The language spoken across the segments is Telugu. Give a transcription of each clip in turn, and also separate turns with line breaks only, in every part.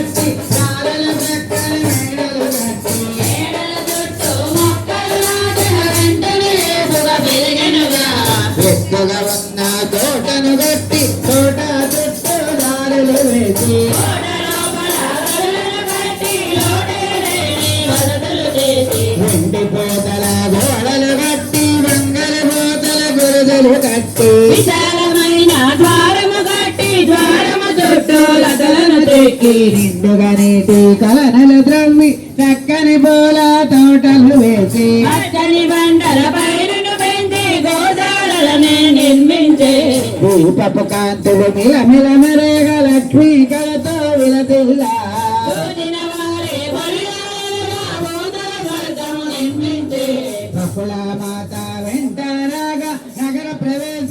కట్టి కాలలు చక్కని మేడలు కట్టి
మేడల చుట్టూ మొక్కలు నాటిన వెంటనే ఏపుగా పెరిగెనుగా.
ఎత్తుగా ఉన్న తోటను కట్టి తోట చుట్టూ దారులు వేసి. వెండి పోతల గోడలు కట్టి బంగారు పోతల గురుదలు కట్టి చెట్లు నిండుగనేటి కలనలు ద్రమ్మి చక్కని పూల తోటలు వేసి
చక్కని బండల పైరును పెంచి గోదాలనే నిర్మించి.
దీపపు కాంతులు మిలమిల మెరేగ లక్ష్మీ కలతో విలదిల్లా
మాత వెంట నగర ప్రవేశ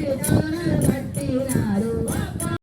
you?